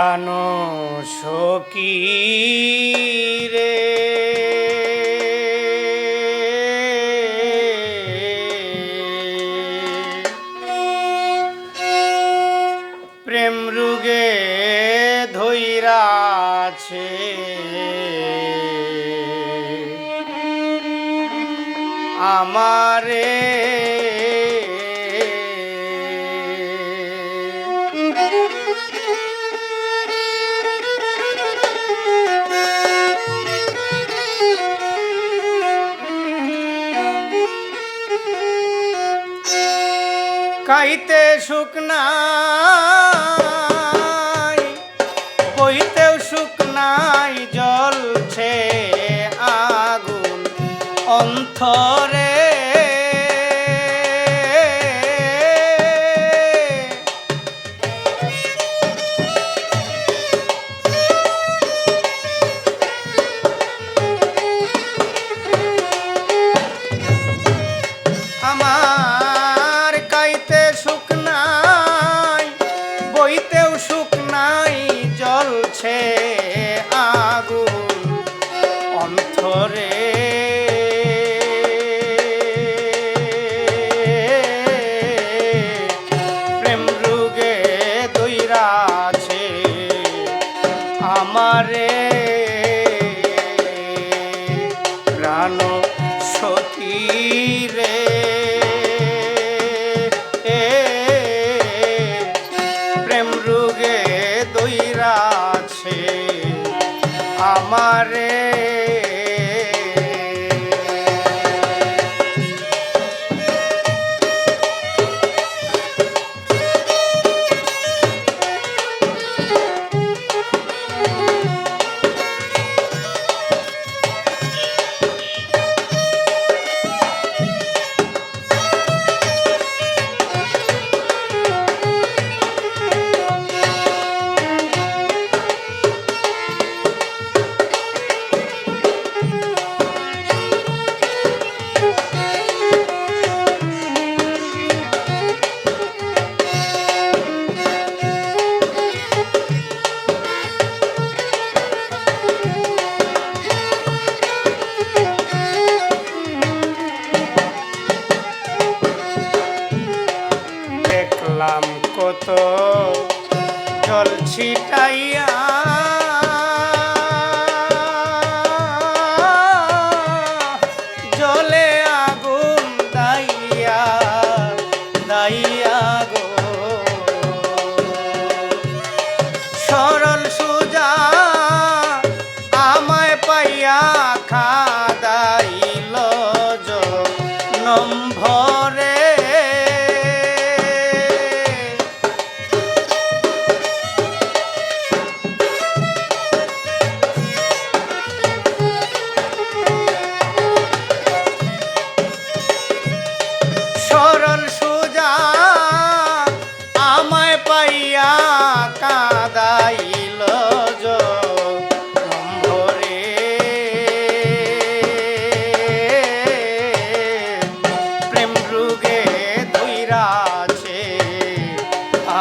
জানো সখী রে। প্রেম রুগে ধৈরাছে। আমারে খাইতে সুখ নাই বইতেও সুখ জলছে আগুন অন্থরে রে sheep.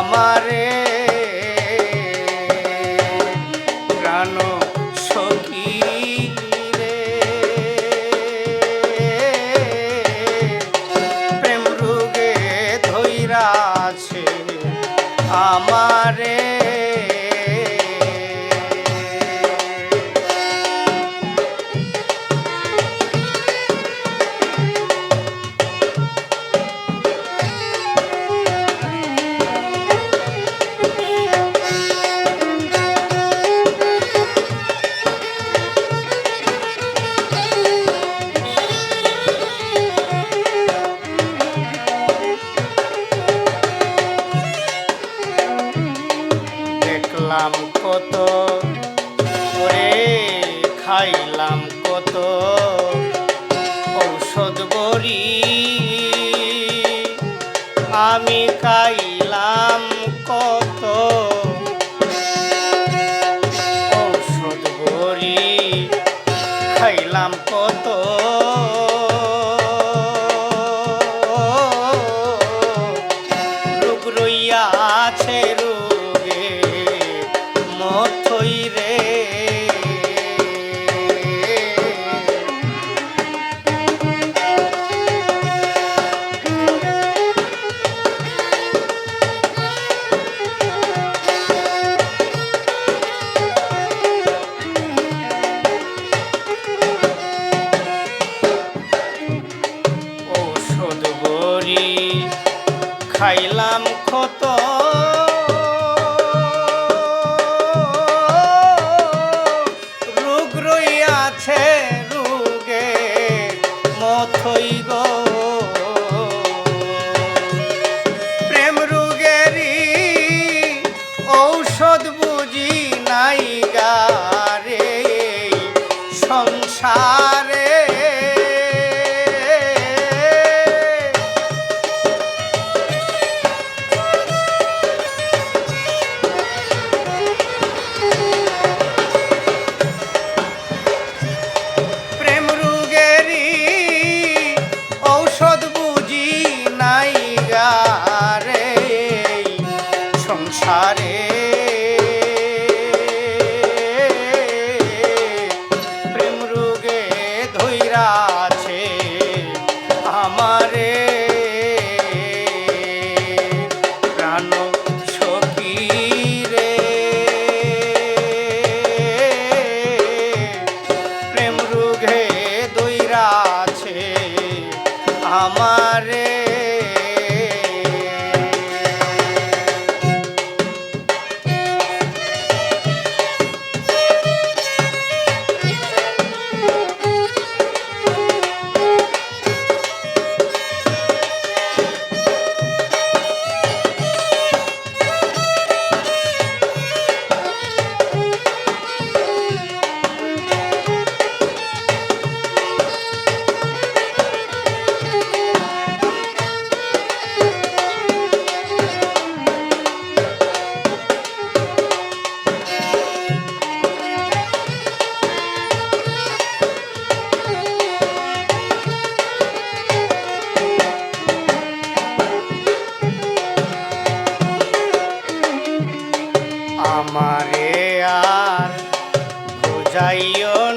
আমারে মতো ঔষধ ভরি খাইলাম খাইলাম ক্ষত। hard. বুঝাইও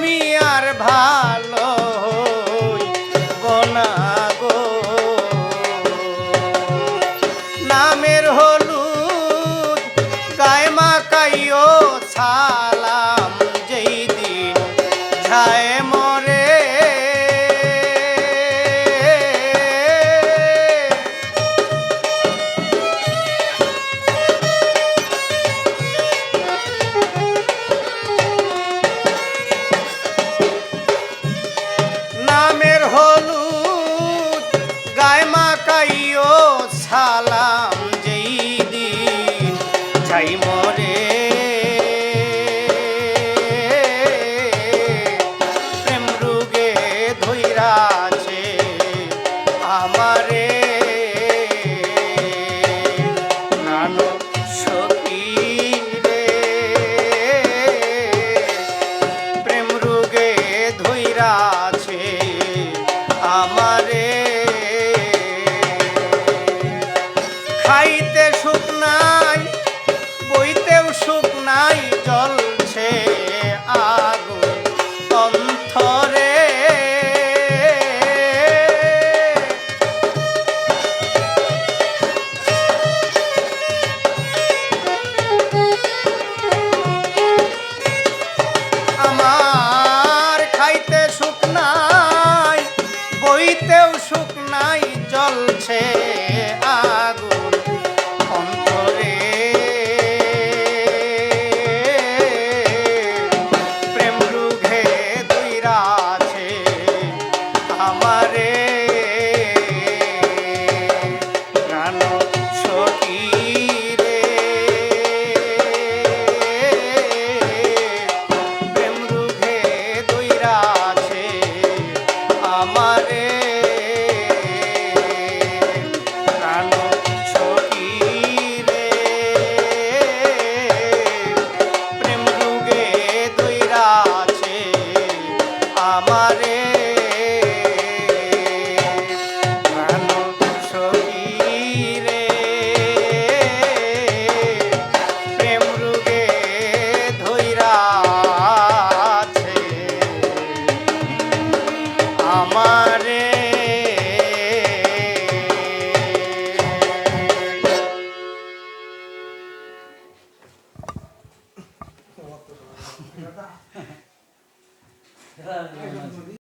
আমি আর ভালো